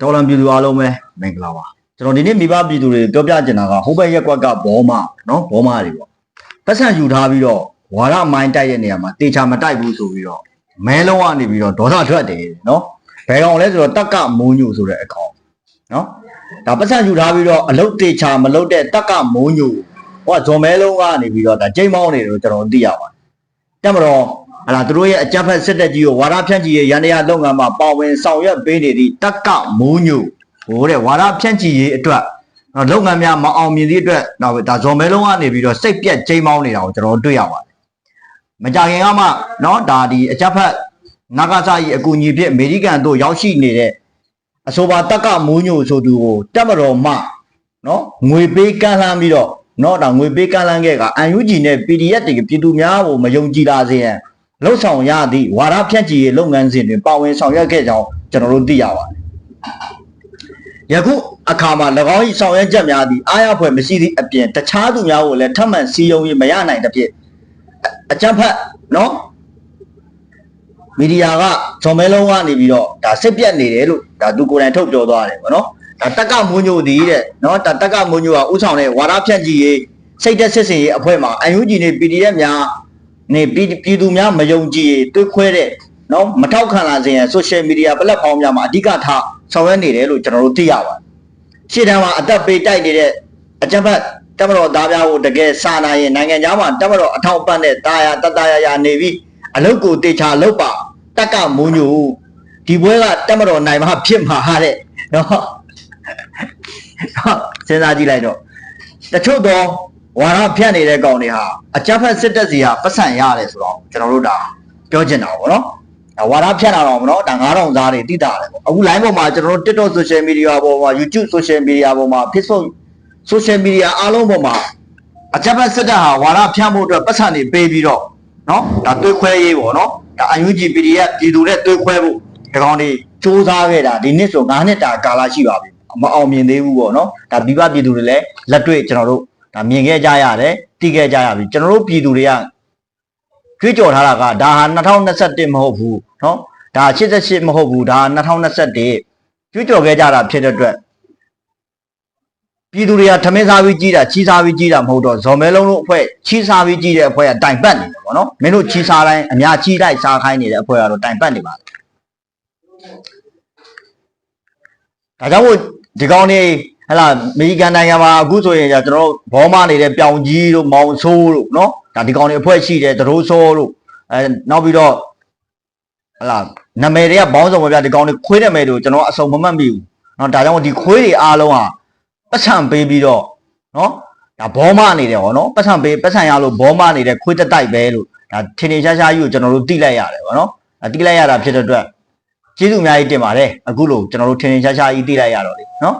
တော်လံပြည်သူအားလုံးပဲမင်္ဂလာပါကျွန်တော်ဒီနေ့မိဘပြည်သူတွေပြောပြချင်တာကဟိုဘက်ရက်ကွက်ကဘောမနော်ဘောမတွေပေါ့ပတ်စံယူထားပြီးတော့ဝါရမိုင်းတိုက်တဲ့နေရာမှာတေချာမတိုက်ဘူးဆိုပြီးတော့မဲလုံးကနေပြီးတော့ဒေါသထွက်တယ်နော်ဘယ်ကောင်လဲဆိုတော့တက်ကမိုးညိုဆိုတဲ့အကောင်နော်ဒါပတ်စံယူထားပြီးတော့အလုတ်တေချာမလုတ်တဲ့တက်ကမိုးညိုဟိုကဇော်မဲလုံးကနေပြီးတော့ဒါချိန်မောင်းနေတယ်လို့ကျွန်တော်သိရပါတယ်တက်မတော် ဟလာသူတို့ရဲ့အကြမ်းဖက်စစ်တပ်ကြီးကိုဝါရဖြန့်ချီရဲ့ရန်တရားလုပ်ငန်းမှာပါဝင်ဆောင်ရွက်ပေးနေသည့်တက်ကမိုးညိုဟိုတဲ့ဝါရဖြန့်ချီရေးအတွက်နော်လုပ်ငန်းများမအောင်မြင်သည့်အတွက်တော့ဒါဇော်မဲလုံးကနေပြီးတော့စိတ်ပြက်ချိန်မောင်းနေတာကိုကျွန်တော်တွေ့ရပါတယ်မကြခင်ကမှနော်ဒါဒီအကြမ်းဖက်နာဂစာကြီးအကူအညီဖြင့်အမေရိကန်တို့ရောက်ရှိနေတဲ့အဆိုပါတက်ကမိုးညိုဆိုသူကိုတက်မတော်မှနော်ငွေပေးကမ်းလှမ်းပြီးတော့နော်ဒါငွေပေးကမ်းလှမ်းခဲ့က UNG နဲ့ PDF တွေပြည်သူများကိုမယုံကြည်လာစေရန် လှုပ်ဆောင်ရသည့်ဝါရဖြန့်ချီရေးလုပ်ငန်းစဉ်တွင်ပါဝင်ဆောင်ရွက်ခဲ့ကြောင်းကျွန်တော်တို့သိရပါတယ်။ယခုအခါမှာ၎င်း၏ဆောင်ရွက်ချက်များသည်အားရဖွယ်မရှိသည့်အပြင်တခြားသူများကိုလည်းထပ်မံစီယုံ၍မရနိုင်သဖြင့်အကြမ်းဖက်နော်မီဒီယာကဇော်မဲလုံးကနေပြီးတော့ဒါစစ်ပြက်နေတယ်လို့ဒါသူကိုယ်တိုင်ထုတ်ပြောသွားတယ်ဗောနော်ဒါတက်ကမွန်ညိုဒီတဲ့နော်ဒါတက်ကမွန်ညိုကဥဆောင်တဲ့ဝါရဖြန့်ကြီးရေးစိတ်သက်စစ်စင်ရေးအဖွဲ့မှာ UNG နဲ့ PDF များ နေပြည်ပြည်သူများမယုံကြည်ရေးတွေးခွဲတဲ့နော်မထောက်ခံလာစေရန် social media platform များမှာအဓိကထားဆောင်ရွက်နေတယ်လို့ကျွန်တော်တို့သိရပါတယ်ရှေ့တန်းမှာအသက်ပေးတိုက်နေတဲ့အကြမ်းဖက်တပ်မတော်သားများကိုတကယ်စာနာရင်နိုင်ငံသားမှာတပ်မတော်အထောက်ပံ့တဲ့တာယာတတရာရာနေပြီးအလုတ်ကိုတေချာလုတ်ပါတက်ကမုံညိုဒီပွဲကတပ်မတော်နိုင်မှာဖြစ်မှာဟာတဲ့နော်စဉ်းစားကြည့်လိုက်တော့တချို့တော့ ဝါရဖြတ်နေတဲ့ကောင်တွေဟာအကြမ်းဖက်စစ်တပ်စီဟာပတ်စံရတယ်ဆိုတော့ကျွန်တော်တို့ဒါပြောချင်တာပေါ့နော်ဒါဝါရဖြတ်တာတော့မနော်ဒါ9000သားတွေတိတာတယ်ပေါ့အခု line ပေါ်မှာကျွန်တော်တို့ TikTok social media ပေါ်မှာ YouTube social media ပေါ်မှာ Facebook social media အားလုံးပေါ်မှာအကြမ်းဖက်စစ်တပ်ဟာဝါရဖြန့်ဖို့အတွက်ပတ်စံတွေပေးပြီးတော့နော်ဒါတွေးခွဲရေးပေါ့နော်ဒါ UNG PDF ပြည်သူနဲ့တွေးခွဲဖို့ဒီကောင်တွေစူးစမ်းခဲ့တာဒီနှစ်ဆို9နှစ်တာကာလရှိပါပြီမအောင်မြင်သေးဘူးပေါ့နော်ဒါမိဘပြည်သူတွေလည်းလက်တွေ့ကျွန်တော်တို့ ဒါမြင်ခဲ့ကြရတယ်သိခဲ့ကြရပြီကျွန်တော်တို့ပြည်သူတွေကကြွေးကြော်ထားတာကဒါဟာ2021မဟုတ်ဘူးနော်ဒါ88မဟုတ်ဘူးဒါ2021ကြွေးကြော်ခဲ့ကြတာဖြစ်တဲ့အတွက်ပြည်သူတွေကထမင်းစားပြီးကြီးတာချီးစားပြီးကြီးတာမဟုတ်တော့ဇော်မဲလုံးတို့အဖွဲ့ချီးစားပြီးကြီးတဲ့အဖွဲ့ကတိုင်ပတ်နေတယ်ပေါ့နော်မင်းတို့ချီးစားတိုင်းအများကြီးလိုက်စားခိုင်းနေတဲ့အဖွဲ့ကတော့တိုင်ပတ်နေပါဒါကြောင့်မို့ဒီကောင်းနေ ဟလာအမေရိကန်နိုင်ငံမှာအခုဆိုရင်ကျွန်တော်တို့ဘောမနေတဲ့ပြောင်ကြီးတို့မောင်ဆိုးတို့နော်ဒါဒီကောင်းနေအဖွဲ့ရှိတယ်ဒရိုးဆိုးတို့အဲနောက်ပြီးတော့ဟလာနာမည်တွေကဘောင်းဆောင်ပါဗျာဒီကောင်းနေခွေးနာမည်တို့ကျွန်တော်အစုံမမှတ်မိဘူးနော်ဒါကြောင့်ဒီခွေးတွေအားလုံးဟာပတ်စံပေးပြီးတော့နော်ဒါဘောမနေတယ်ဗောနော်ပတ်စံပေးပတ်စံရလို့ဘောမနေတဲ့ခွေးတက်တိုက်ပဲလို့ဒါထင်ထင်ရှားရှားကြီးကိုကျွန်တော်တို့သိလိုက်ရတယ်ဗောနော်အဲသိလိုက်ရတာဖြစ်တဲ့အတွက်ကျေးဇူးအများကြီးတင်ပါတယ်အခုလို့ကျွန်တော်တို့ထင်ထင်ရှားရှားကြီးသိလိုက်ရတော့လေနော်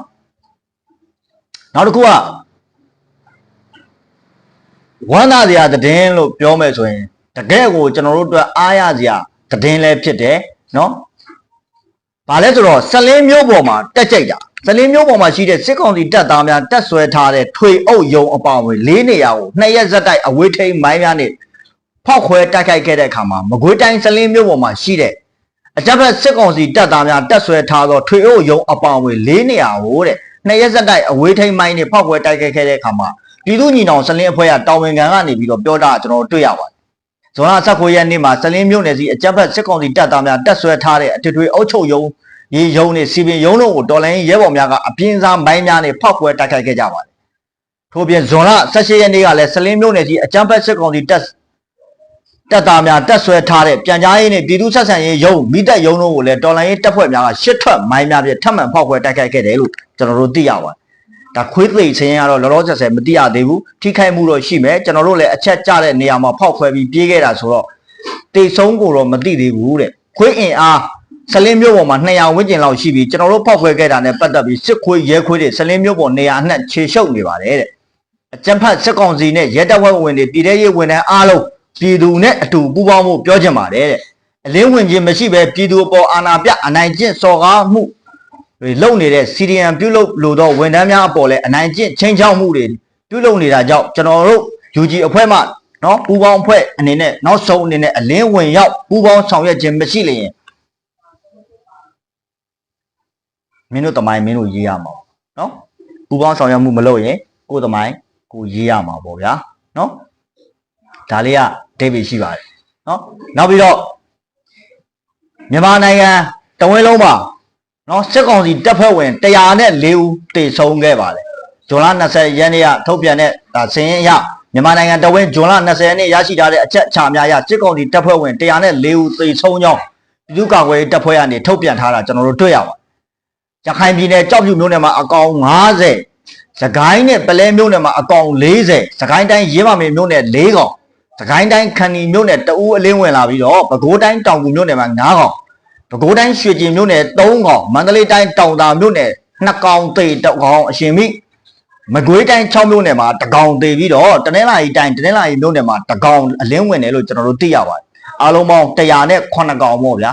နောက်တစ်ခုကဝမ်းသာစရာသတင်းလို့ပြောမယ်ဆိုရင်တကယ်ကိုကျွန်တော်တို့အတွက်အားရစရာသတင်းလည်းဖြစ်တယ်နော်ဘာလဲဆိုတော့ဆလင်းမျိုးပေါ်မှာတက်ကြိုက်တာဆလင်းမျိုးပေါ်မှာရှိတဲ့စစ်ကောင်စီတပ်သားများတက်ဆွဲထားတဲ့ထွေအုပ်ယုံအပောင်ဝင်လေးနေရာကိုနှစ်ရက်ဇက်တိုက်အဝေးထိန်မိုင်းများနဲ့ဖောက်ခွဲတိုက်ခိုက်ခဲ့တဲ့အခါမှာမကွေးတိုင်းဆလင်းမျိုးပေါ်မှာရှိတဲ့အကြမ်းဖက်စစ်ကောင်စီတပ်သားများတက်ဆွဲထားသောထွေအုပ်ယုံအပောင်ဝင်လေးနေရာကိုတဲ့ နှစ်ရက်ဇက်တိုက်အဝေးထိန်မိုင်းနဲ့ဖောက်ခွဲတိုက်ခိုက်ခဲ့တဲ့အခါမှာပြည်သူညီနောင်ဆလင်းအဖွဲ့ကတာဝန်ခံကနေပြီးတော့ပြောတာကျွန်တော်တို့တွေ့ရပါတယ်ဇွန်လ19ရက်နေ့မှာဆလင်းမြို့နယ်စီအကြမ်းဖက်စစ်ကောင်စီတပ်သားများတက်ဆွဲထားတဲ့အထွေထွေအုပ်ချုပ်ယုံရေယုံနဲ့စီပင်ယုံတို့ကိုတော်လိုင်းရဲဘော်များကအပြင်းစားမိုင်းများနဲ့ဖောက်ခွဲတိုက်ခိုက်ခဲ့ကြပါတယ်ထို့ပြင်ဇွန်လ18ရက်နေ့ကလည်းဆလင်းမြို့နယ်စီအကြမ်းဖက်စစ်ကောင်စီတက်တပ်သားများတက်ဆွဲထားတဲ့ပြန်ကြားရေးနဲ့ပြည်သူ့ဆက်ဆံရေးယုံမိတက်ယုံတို့ကိုလည်းတော်လိုင်းရေးတပ်ဖွဲ့များကရှစ်ထွက်မိုင်းများဖြင့်ထပ်မံဖောက်ခွဲတိုက်ခိုက်ခဲ့တယ်လို့ ကျွန်တော်တို့သိရပါတယ်ဒါခွေးသိပ်ချင်းကတော့လောလောဆယ်ဆယ်မတိရသေးဘူးထိခိုက်မှုတော့ရှိမယ်ကျွန်တော်တို့လည်းအချက်ကျတဲ့နေရာမှာဖောက်ခွဲပြီးပြေးခဲ့တာဆိုတော့တိတ်ဆုံးကိုတော့မသိသေးဘူးတဲ့ခွေးအင်အားဆလင်းမျိုးပေါ်မှာ200ဝန်းကျင်လောက်ရှိပြီးကျွန်တော်တို့ဖောက်ခွဲခဲ့တာနဲ့ပတ်သက်ပြီးစစ်ခွေးရဲခွေးတွေဆလင်းမျိုးပေါ်နေရာအနှံ့ခြေရှုပ်နေပါတယ်တဲ့အကြံဖတ်စစ်ကောင်စီနဲ့ရဲတပ်ဖွဲ့ဝင်တွေပြည်ထရေးဝင်တဲ့အားလုံးပြည်သူနဲ့အတူပူးပေါင်းဖို့ပြောချင်ပါတယ်တဲ့အလင်းဝင်ခြင်းမရှိပဲပြည်သူအပေါ်အာဏာပြအနိုင်ကျင့်စော်ကားမှု တွေလုပ်နေတဲ့ CDM ပြုလုပ်လို့တော့ဝန်ထမ်းများအပေါ်လည်းအနိုင်ကျင့်ချင်းချောက်မှုတွေပြုလုပ်နေတာကြောင့်ကျွန်တော်တို့ UG အဖွဲ့မှနော်ပူပေါင်းအဖွဲ့အနေနဲ့နောက်ဆုံးအနေနဲ့အလင်းဝင်ရောက်ပူပေါင်းဆောင်ရွက်ခြင်းမရှိလျင်မင်းတို့တမိုင်းမင်းတို့ရေးရမှာပေါ့နော်ပူပေါင်းဆောင်ရွက်မှုမလုပ်ရင်ကိုယ်တမိုင်းကိုရေးရမှာပေါ့ဗျာနော်ဒါလေးကဒိဗေရှိပါတယ်နော်နောက်ပြီးတော့မြန်မာနိုင်ငံတဝင်းလုံးမှာ နော်စစ်ကောင်စီတပ်ဖွဲ့ဝင်104ဦးတေဆုံးခဲ့ပါတယ်ဇွန်လ20ရက်နေ့ကထုတ်ပြန်တဲ့ဒါစင်းရင်အရမြန်မာနိုင်ငံတဝင်းဇွန်လ20ရက်နေ့ရရှိထားတဲ့အချက်အချာများအရစစ်ကောင်စီတပ်ဖွဲ့ဝင်104ဦးသေဆုံးကြောင်းပြည်သူ့ကာကွယ်ရေးတပ်ဖွဲ့ကနေထုတ်ပြန်ထားတာကျွန်တော်တို့တွေ့ရပါတယ်ရခိုင်ပြည်နယ်ကြောက်ဖြူမြို့နယ်မှာအကောင်90စကိုင်းနဲ့ပလဲမြို့နယ်မှာအကောင်40စကိုင်းတိုင်းရင်းမမေမြို့နယ်4ကောင်စကိုင်းတိုင်းခန္တီမြို့နယ်တအူးအလင်းဝင်လာပြီးတော့ပဲခူးတိုင်းတောင်ကူမြို့နယ်မှာ9ကောင် ပဲခူးတိုင်းရွှေကျင်မြို့နယ်3ကောင်မန္တလေးတိုင်းတောင်သာမြို့နယ်2ကောင်သေတစ်ကောင်အရှင်မိမကွေးတိုင်း6မြို့နယ်မှာတစ်ကောင်သေပြီးတော့တနင်္လာရီတိုင်းတနင်္လာရီမြို့နယ်မှာတစ်ကောင်အလင်းဝင်တယ်လို့ကျွန်တော်တို့သိရပါတယ်အားလုံးပေါင်း100နဲ့9ကောင်ပေါ့ဗျာ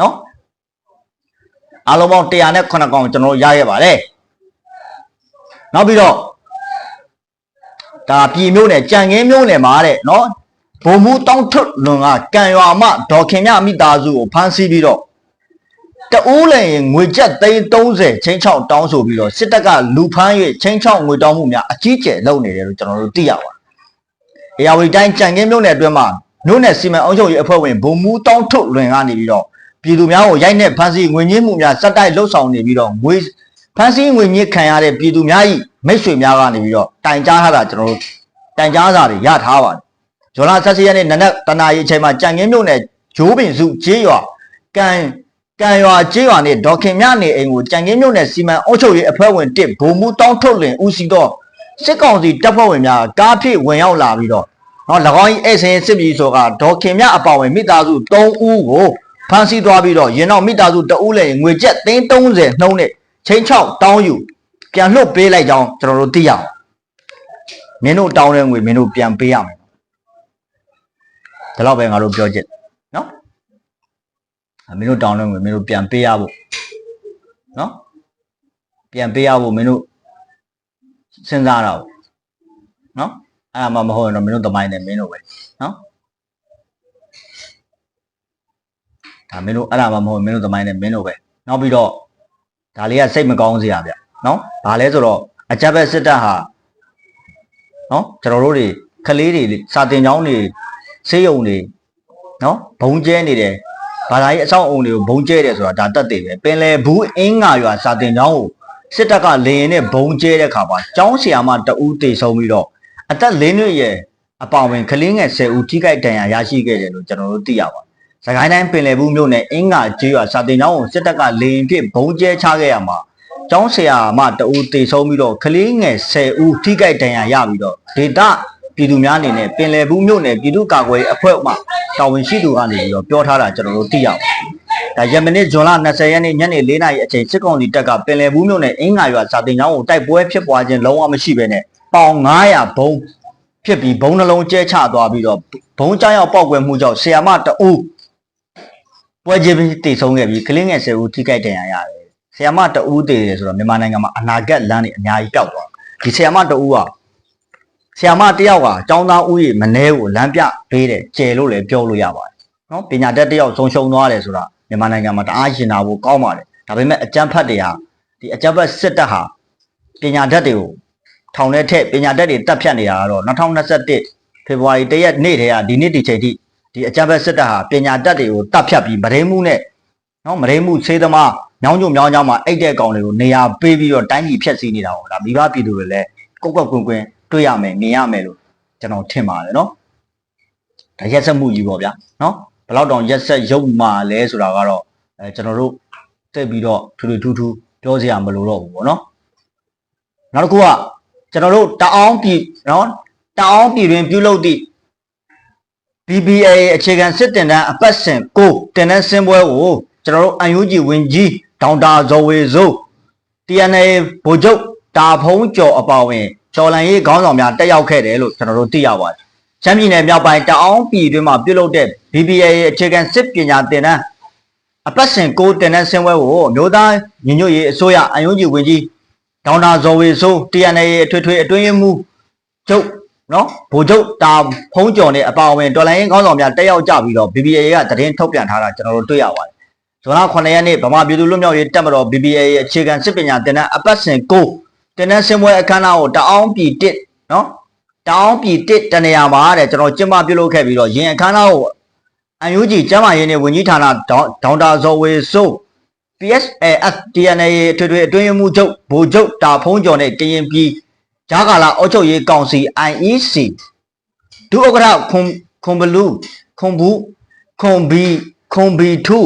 နော်အားလုံးပေါင်း100နဲ့9ကောင်ကျွန်တော်တို့ရခဲ့ပါတယ်နောက်ပြီးတော့ဒါပြည်မြို့နယ်ကြံငင်းမြို့နယ်မှာတဲ့နော် ဘုံမှုတောင်းထွတ်လွန်ကကံရွာမဒေါ်ခင်မြမိသားစုကိုဖမ်းဆီးပြီးတော့တအိုးလည်းရင်ငွေကျပ်သိန်း30ချင်းချောင်းတောင်းဆိုပြီးတော့စစ်တပ်ကလူဖမ်း၍ချင်းချောင်းငွေတောင်းမှုများအကြီးကျယ်လုပ်နေတယ်လို့ကျွန်တော်တို့သိရပါတယ်။အေယာဝတီတိုင်းကြံကင်းမြို့နယ်အတွင်းမှာမြို့နယ်စီမံအုပ်ချုပ်ရေးအဖွဲ့ဝင်ဘုံမူတောင်းထုတ်လွင်ကနေပြီးတော့ပြည်သူများကိုရိုက်နှက်ဖမ်းဆီးငွေညှင်းမှုများစက်တိုက်လှုပ်ဆောင်နေပြီးတော့ငွေဖမ်းဆီးငွေညှင်းခံရတဲ့ပြည်သူများ၏မိတ်ဆွေများကနေပြီးတော့တိုင်ကြားထားတာကျွန်တော်တို့တိုင်ကြားစာတွေရထားပါတယ်။ ဇွန်လ16ရက်နေ့နနက်တနာရီအချိန်မှာကြံကင်းမြို့နယ်ဂျိုးပင်စုကျေးရွာကံကံရွာကျေးရွာနဲ့ဒေါခင်မြနေအိမ်ကိုကြံကင်းမြို့နယ်စီမံအုပ်ချုပ်ရေးအဖွဲ့ဝင်တစ်ဘုံမူတောင်းထုတ်လင်ဦးစီးတော့စစ်ကောင်စီတပ်ဖွဲ့ဝင်များကားဖြည့်ဝင်ရောက်လာပြီးတော့နော်၎င်း၏အိတ်ဆင်းစစ်ပြည်ဆိုကဒေါခင်မြအပောင်ဝင်မိသားစု3ဦးကိုဖမ်းဆီးသွားပြီးတော့ရင်တော့မိသားစု2ဦးလည်းငွေကျပ်330နှုံးနဲ့ချင်းချောက်တောင်းယူပြန်လွတ်ပေးလိုက်ကြောင်းကျွန်တော်တို့သိရအောင်မင်းတို့တောင်းတဲ့ငွေမင်းတို့ပြန်ပေးရမယ် ဒါတော့ပဲငါတို့ပြောချက်နော်အမင်းတို့တောင်းလို့မင်းတို့ပြန်ပေးရဖို့နော်ပြန်ပေးရဖို့မင်းတို့စဉ်းစားတာပေါ့နော်အဲ့ဒါမှမဟုတ်ရင်တော့မင်းတို့တမိုင်းနဲ့မင်းတို့ပဲနော်ဒါမင်းတို့အဲ့ဒါမှမဟုတ်ရင်မင်းတို့တမိုင်းနဲ့မင်းတို့ပဲနောက်ပြီးတော့ဒါလေးကစိတ်မကောင်းစရာဗျနော်ဘာလဲဆိုတော့အကြက်ဘက်စစ်တပ်ဟာနော်ကျွန်တော်တို့တွေကလေးတွေစာတင်ကျောင်းတွေ ဆေးရုံတွေနော်ဘုံကျဲနေတယ်ဘာသာရေးအဆောက်အုံတွေကိုဘုံကျဲတယ်ဆိုတာဒါတက်တယ်ပဲပင်လယ်ဘူးအင်းငါရွာစာတင်ကျောင်းကိုစစ်တပ်ကလေရင်နဲ့ဘုံကျဲတဲ့ခါမှာကျောင်းဆရာမတအူးတေဆုံးပြီးတော့အသက်၄နှစ်ရဲ့အပောင်ဝင်ကလေးငယ်10ဦးထိခိုက်ဒဏ်ရာရရှိခဲ့တယ်လို့ကျွန်တော်တို့သိရပါတယ်။စကိုင်းတိုင်းပင်လယ်ဘူးမြို့နယ်အင်းငါကျေးရွာစာတင်ကျောင်းကိုစစ်တပ်ကလေရင်ဖြင့်ဘုံကျဲချခဲ့ရမှာကျောင်းဆရာမတအူးတေဆုံးပြီးတော့ကလေးငယ်10ဦးထိခိုက်ဒဏ်ရာရပြီးတော့ဒေသ ပြည်သူများအနေနဲ့ပင်လယ်ဘူးမြို့နယ်ပြည်သူ့ကာကွယ်ရေးအဖွဲ့မှတာဝန်ရှိသူကနေပြီးတော့ပြောထားတာကျွန်တော်တို့သိရပါတယ်။ဒါယမနေ့ဇွန်လ20ရက်နေ့ညနေ4နာရီအချိန်စစ်ကောင်စီတပ်ကပင်လယ်ဘူးမြို့နယ်အင်းငါရွာစာတင်ကျောင်းကိုတိုက်ပွဲဖြစ်ပွားခြင်းလုံးဝမရှိဘဲနဲ့ပေါင်900ဘုံဖြစ်ပြီးဘုံနှလုံးကျဲချသွားပြီးတော့ဘုံကြောင်ရောက်ပောက်ကွယ်မှုကြောင့်ဆီယာမတအူးပွဲချင်းပြီးတည်ဆုံးခဲ့ပြီးကလင်းငယ်10ဦးထိခိုက်ဒဏ်ရာရတယ်။ဆီယာမတအူးတည်တယ်ဆိုတော့မြန်မာနိုင်ငံမှာအနာဂတ်လမ်းတွေအများကြီးပျောက်သွားတယ်။ဒီဆီယာမတအူးက ဆီယာမတယောက်ကចောင်းသားဦးရေမနှဲကိုလမ်းပြပေးတယ်ကျယ်လို့လည်းပြောလို့ရပါတယ်။နော်ပညာတတ်တယောက်ဆုံးရှုံးသွားတယ်ဆိုတာမြန်မာနိုင်ငံမှာတအားရှင်နာဖို့ကောင်းပါတယ်။ဒါပေမဲ့အကြမ်းဖက်တွေဟာဒီအကြမ်းဖက်စစ်တပ်ဟာပညာတတ်တွေကိုထောင်ထဲထက်ပညာတတ်တွေတက်ဖြတ်နေတာကတော့2021ဖေဖော်ဝါရီ1ရက်နေ့တည်းကဒီနေ့ဒီချိန်ထိဒီအကြမ်းဖက်စစ်တပ်ဟာပညာတတ်တွေကိုတက်ဖြတ်ပြီးမရင်းမှုနဲ့နော်မရင်းမှုသေးသမားညောင်းကြုံညောင်းကြောင်းမှာအိတ်တဲ့ကောင်တွေကိုနေရာပေးပြီးတော့တိုင်းပြည်ဖျက်ဆီးနေတာပေါ့ဒါမိဘပြည်သူတွေလည်းကောက်ကောက်ကွင်းကွင်း တွေ့ရမယ်မြင်ရမယ်လို့ကျွန်တော်ထင်ပါတယ်နော်ဒါရက်ဆက်မှုကြီးပေါ့ဗျာနော်ဘယ်လောက်တောင်ရက်ဆက်ရုပ်မာလဲဆိုတာကတော့အဲကျွန်တော်တို့တက်ပြီးတော့ထူထူထူထူပြောစရာမလိုတော့ဘူးပေါ့နော်နောက်တစ်ခုကကျွန်တော်တို့တအောင်ပြည်နော်တအောင်ပြည်တွင်ပြုလုပ်သည့် BBA အခြေခံစစ်တင်တန်းအပတ်စဉ်ကိုတင်တန်းစင်းပွဲကိုကျွန်တော်တို့ UNG ဝင်ကြီးဒေါက်တာဇော်ဝေစိုး TNA ဗိုလ်ချုပ်တာဖုံးကျော်အပါအဝင် ကျော်လန်ရေးခေါင်းဆောင်များတက်ရောက်ခဲ့တယ်လို့ကျွန်တော်တို့သိရပါတယ်။ချမ်းပြည်နယ်မြောက်ပိုင်းတအောင်ပြည်တွင်းမှာပြုလုပ်တဲ့ BBA အခြေခံစစ်ပညာတင်တန်းအပတ်စဉ်ကိုတင်တန်းစင်းပွဲကိုအမျိုးသားညီညွတ်ရေးအစိုးရ UNG ဝင်ကြီးဒေါက်တာဇော်ဝေစိုး TNA အထွေထွေအတွင်းရေးမှူးချုပ်နော်ဗိုလ်ချုပ်တာဖုံးကျော်နဲ့အပါအဝင်တော်လိုင်းရင်ခေါင်းဆောင်များတက်ရောက်ကြပြီးတော့ BBA ကသတင်းထုတ်ပြန်ထားတာကျွန်တော်တို့တွေ့ရပါတယ်ဇွန်လ9ရက်နေ့ဗမာပြည်သူ့လွတ်မြောက်ရေးတပ်မတော် BBA ရဲ့အခြေခံစစ်ပညာသင်တန်းအပတ်စဉ်9 တင်တဲ့ဆင်ပွဲအခမ်းအနားကိုတအောင်ပြည်တစ်နော်တအောင်ပြည်တစ်တနေရာမှာတဲ့ကျွန်တော်ကျင်းပပြုလုပ်ခဲ့ပြီးတော့ရင်အခမ်းအနားကိုအန်ယူဂျီကျမ်းမာရေးနဲ့ဝန်ကြီးဌာနဒေါဒေါက်တာဇော်ဝေစိုး PSAF TNA ထွေထွေအတွင်းရေးမှူးချုပ်ဗိုလ်ချုပ်တာဖုံးကျော်နဲ့ကရင်ပြည်ဂျာကာလာအုပ်ချုပ်ရေးကောင်စီ IEC ဒုဥက္ကဋ္ဌခွန်ခွန်ဘလူးခွန်ဘူးခွန်ဘီခွန်ဘီထု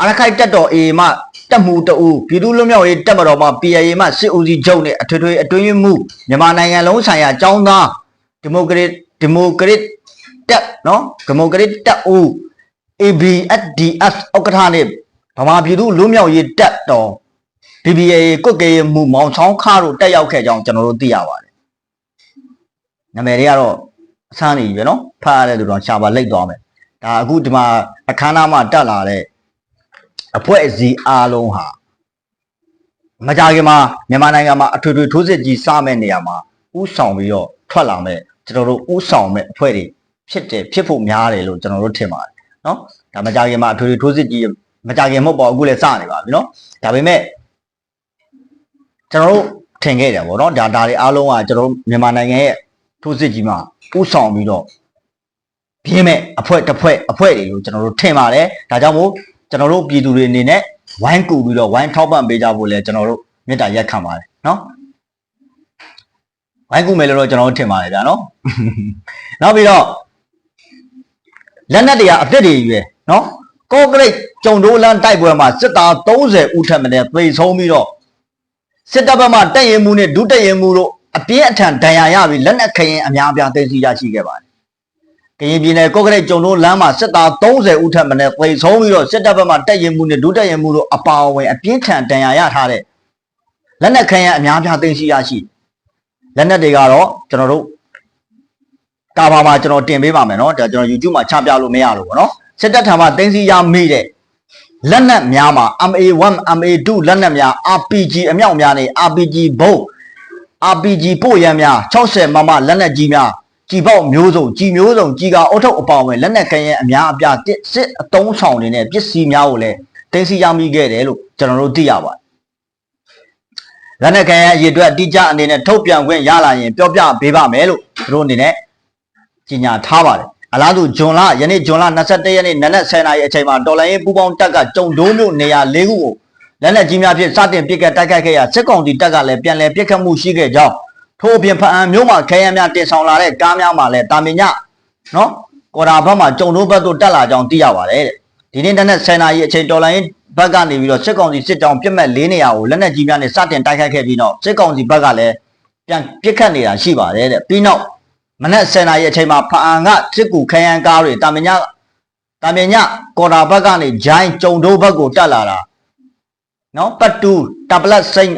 အရခိုက်တက်တော်အေမှ တက်မှုတူပြည်သူ့လွတ်မြောက်ရေးတက်မတော်မှ PAA မှစစ်ဦးစီးချုပ်နဲ့အထွေထွေအတွင်းရေးမှူးမြန်မာနိုင်ငံလုံးဆိုင်ရာចောင်းသားဒီမိုကရက်ဒီမိုကရက်တက်နော်ဒီမိုကရက်တက်ဦး ABSDF ဥက္ကဋ္ဌနဲ့ဗမာပြည်သူ့လွတ်မြောက်ရေးတက်တော် BBA ကွက်ကရေးမှုမောင်ချောင်းခါတို့တက်ရောက်ခဲ့ကြောင်းကျွန်တော်တို့သိရပါတယ်နာမည်တွေကတော့အဆန်းနေပြီပဲနော်ဖတ်ရတဲ့သူတော့ရှာပါလိုက်သွားမယ်ဒါအခုဒီမှာအခမ်းအနားမှာတက်လာတဲ့ အဖွဲ့အစည်းအားလုံးဟာမကြခင်မှာမြန်မာနိုင်ငံမှာအထွေထွေထိုးစစ်ကြီးစမဲ့နေရာမှာဥဆောင်ပြီးတော့ထွက်လာမဲ့ကျွန်တော်တို့ဥဆောင်မဲ့အဖွဲ့တွေဖြစ်တယ်ဖြစ်ဖို့များတယ်လို့ကျွန်တော်တို့ထင်ပါတယ်နော်ဒါမကြခင်မှာအထွေထွေထိုးစစ်ကြီးမကြခင်မဟုတ်ပါဘူးအခုလည်းစနေပါပြီနော်ဒါပေမဲ့ကျွန်တော်တို့ထင်ခဲ့တယ်ဗောနော်ဒါဒါတွေအားလုံးကကျွန်တော်တို့မြန်မာနိုင်ငံရဲ့ထိုးစစ်ကြီးမှာဥဆောင်ပြီးတော့ပြင်းမဲ့အဖွဲ့တစ်ဖွဲ့အဖွဲ့တွေလို့ကျွန်တော်တို့ထင်ပါတယ်ဒါကြောင့်မို့ ကျွန်တော်တို့ပြည်သူတွေအနေနဲ့ဝိုင်းကူပြီးတော့ဝိုင်းထောက်ပံ့ပေးကြဖို့လဲကျွန်တော်တို့မေတ္တာရက်ခံပါတယ်နော်ဝိုင်းကူမယ်လို့တော့ကျွန်တော်တို့ထင်ပါတယ်ဗျာနော်နောက်ပြီးတော့လက်နက်တွေကအပြစ်တွေကြီးပဲနော်ကော့ကရိတ်ကြုံတိုးလန်းတိုက်ပွဲမှာစစ်သား30ဦးထက်မနည်းသေဆုံးပြီးတော့စစ်တပ်ဘက်မှတက်ရင်မှုနဲ့ဒုတက်ရင်မှုတို့အပြင်းအထန်ဒဏ်ရာရပြီးလက်နက်ခရင်အများအပြားသိမ်းဆည်းရရှိခဲ့ပါတယ် ကရင်ပြည်နယ်ကော့ကရိတ်ကြုံတိုးလမ်းမှာစစ်သား30ဦးထက်မနည်းသေဆုံးပြီးတော့စစ်တပ်ဘက်မှတက်ရင်မှုနဲ့ဒုတက်ရင်မှုတို့အပါအဝင်အပြင်းထန်ဒဏ်ရာရထားတဲ့လက်နက်ခရင်အများအပြားသိမ်းဆည်းရရှိလက်နက်တွေကတော့ကျွန်တော်တို့ကာဘာမှာကျွန်တော်တင်ပေးပါမယ်เนาะဒါကျွန်တော် YouTube မှာချပြလို့မရလို့ပေါ့เนาะစစ်တပ်ထံမှသိမ်းဆည်းရမိတဲ့လက်နက်များမှာ MA1 MA2 လက်နက်များ RPG အမြောက်များနဲ့ RPG ဘုတ် RPG ပို့ရမ်းများ60မမလက်နက်ကြီးများ ကြီးပေါက်မျိုးစုံကြီးမျိုးစုံကြီးကအုတ်ထုတ်အပေါင်းဝင်လက်နက်ကရင်အများအပြားတစ်စစ်အတုံးဆောင်တွေနဲ့ပစ္စည်းများကိုလည်းတင်စီရမိခဲ့တယ်လို့ကျွန်တော်တို့သိရပါတယ်လက်နက်ကရင်အရေးအတွက်အတိအကျအနေနဲ့ထုတ်ပြန်ခွင့်ရလာရင်ပြောပြပေးပါမယ်လို့သူတို့အနေနဲ့ကြီးညာထားပါတယ်အလားတူဂျွန်လယနေ့ဂျွန်လ21ရက်နေ့နနက်10:00နာရီအချိန်မှာတော်လိုင်းရေးပူပေါင်းတပ်ကကြုံဒိုးမြို့နေရာ၄ခုကိုလက်နက်ကြီးများဖြင့်စတင်ပစ်ကတ်တိုက်ခိုက်ခဲ့ရာစစ်ကောင်စီတပ်ကလည်းပြန်လည်ပစ်ခတ်မှုရှိခဲ့ကြောင်း ထို့အပြင်ဖအံမြို့မှာခဲယမ်းများတင်ဆောင်လာတဲ့ကားများမှာလည်းတာမင်ညနော်ကော်ရာဘက်မှာကြုံဒိုးဘက်သို့တက်လာကြောင်းသိရပါတယ်တဲ့ဒီနေ့နနက်10:00နာရီအချိန်တော်လိုင်းရေးဘက်ကနေပြီးတော့စစ်ကောင်စီစစ်ကြောင်းပြစ်မဲ့၄နေရာကိုလက်နက်ကြီးများနဲ့စတင်တိုက်ခိုက်ခဲ့ပြီးတော့စစ်ကောင်စီဘက်ကလည်းပြန်ပစ်ခတ်နေတာရှိပါတယ်တဲ့ပြီးနောက်မနက်10:00နာရီအချိန်မှာဖအံကစစ်ကူခရမ်းကားတွေတာမညတာမညကော်တာဘက်ကနေဂျိုင်းကြုံတိုးဘက်ကိုတက်လာတာနော်ပတ်တူတပလက်စိန်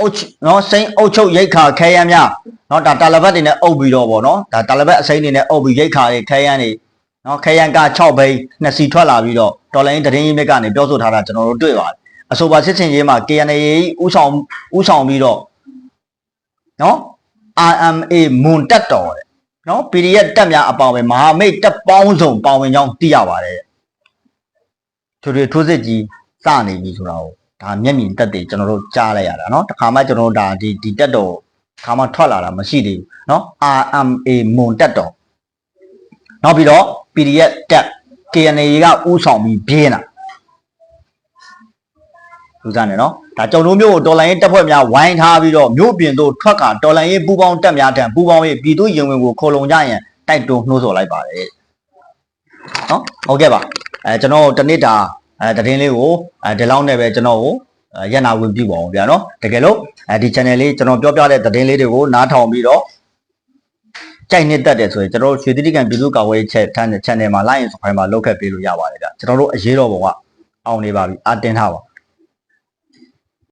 အုတ်နော်စိန်အုတ်ချုပ်ရိတ်ခါခရမ်းများနော်ဒါတာလဘတ်တွေနဲ့အုပ်ပြီးတော့ဗောနော်ဒါတာလဘတ်အစိမ့်တွေနဲ့အုပ်ပြီးရိတ်ခါတွေခရမ်းတွေနော်ခရမ်းက6ဘိန်းနှစ်စီထွက်လာပြီးတော့တော်လိုင်းတရင်ကြီးမြစ်ကနေပြောဆိုထားတာကျွန်တော်တို့တွေ့ပါတယ်အဆိုပါစစ်စင်ရေးမှာ KNA ဥဆောင်ဥဆောင်ပြီးတော့နော် RMA မွန်တက်တော်တဲ့နော် PDF တက်များအပေါင်းပဲမဟာမိတ်တက်ပေါင်းစုံပါဝင်ကြောင်းသိရပါတယ်သူတွေထိုးစစ်ကြီးစနေပြီဆိုတာကို ဒါမျက်မြင်တက်တယ်ကျွန်တော်တို့ကြားလိုက်ရတာเนาะတခါမှကျွန်တော်တို့ဒါဒီဒီတက်တော်ခါမှထွက်လာတာမရှိသေးဘူးเนาะ RMA မွန်တက်တော်နောက်ပြီးတော့ PDF တက် KNA ကဥဆောင်ပြီးပြင်းတာလူစားနေเนาะဒါကြုံတို့မျိုးကိုတော်လိုင်းရေးတပ်ဖွဲ့များဝိုင်းထားပြီးတော့မြို့ပြင်သို့ထွက်ကတော်လိုင်းရေးပူပေါင်းတပ်များထံပူပေါင်းရေးပြည်သူရင်ဝင်ကိုခေါ်လုံကြရင်တိုက်တွန်းနှိုးဆော်လိုက်ပါတယ်နော်ဟုတ်ကဲ့ပါအဲကျွန်တော်တနေ့တာ အဲတည်င်းလေးကိုအဲဒီလောက်နဲ့ပဲကျွန်တော်ကိုရက်နာဝင်ပြပါအောင်ဗျာနော်တကယ်လို့အဲဒီ channel လေးကျွန်တော်ပြောပြတဲ့တည်င်းလေးတွေကိုနားထောင်ပြီးတော့ကြိုက်နှစ်တက်တယ်ဆိုရင်ကျွန်တော်ရွှေတိတိကန်ပြည်သူ့ကာဝေးချက် channel မှာ like and subscribe မှာလုပ်ခဲ့ပေးလို့ရပါတယ်ဗျကျွန်တော်တို့အရေးတော်ပုံကအောင်နေပါပြီအတင်းထားပါ